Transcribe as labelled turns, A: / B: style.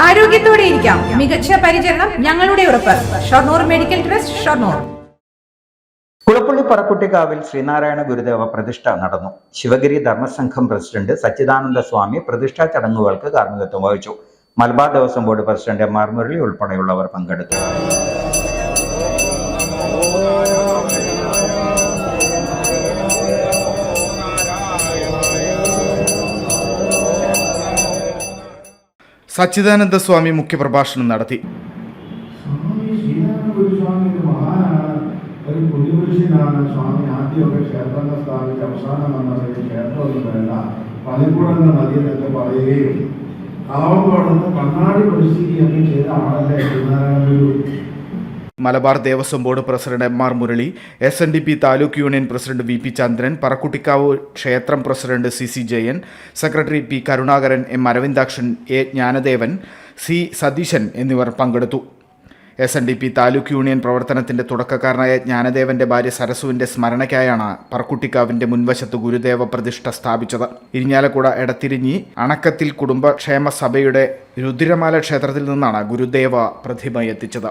A: ആരോഗ്യത്തോടെ ഇരിക്കാം. മികച്ച പരിചരണം ഞങ്ങളുടെ ഉറപ്പ്. Shoranur medical trust Shoranur.
B: Kulappally പറക്കുട്ടിക്കാവിൽ ശ്രീനാരായണ ഗുരുദേവ പ്രതിഷ്ഠ നടന്നു. ശിവഗിരി ധർമ്മസംഘം പ്രസിഡന്റ് സച്ചിദാനന്ദ സ്വാമി പ്രതിഷ്ഠാ ചടങ്ങുകൾക്ക് കാർമ്മികത്വം വഹിച്ചു. Malabar Devaswom board president M R Murali ഉൾപ്പെടെയുള്ളവർ പങ്കെടുത്തു.
C: സച്ചിദാനന്ദ സ്വാമി മുഖ്യപ്രഭാഷണം നടത്തി.
D: ഒരു സ്വാമി അവസാനം പറയുകയും. കളവം പാടുന്ന കണ്ണാടി ചെയ്ത ആളല്ലേ
C: Malabar Devaswom board president M R Murali S N D P taluk union president V P Chandran Parakkuttikavu ക്ഷേത്രം president C C Jayan secretary P Karunakaran M Aravindakshan A Jnanadevan C Satheesan എന്നിവർ പങ്കെടുത്തു. S N D P taluk union പ്രവർത്തനത്തിന്റെ തുടക്കക്കാരനായ ജ്ഞാനദേവന്റെ ഭാര്യ സരസുവിന്റെ സ്മരണയ്ക്കായാണ് പറക്കുട്ടിക്കാവിന്റെ മുൻവശത്ത് ഗുരുദേവ പ്രതിഷ്ഠ സ്ഥാപിച്ചത്. ഇരിഞ്ഞാലക്കുട എടത്തിരിഞ്ഞി അണക്കത്തിൽ കുടുംബക്ഷേമ സഭയുടെ രുദ്രമാല ക്ഷേത്രത്തിൽ നിന്നാണ് ഗുരുദേവ പ്രതിമ എത്തിച്ചത്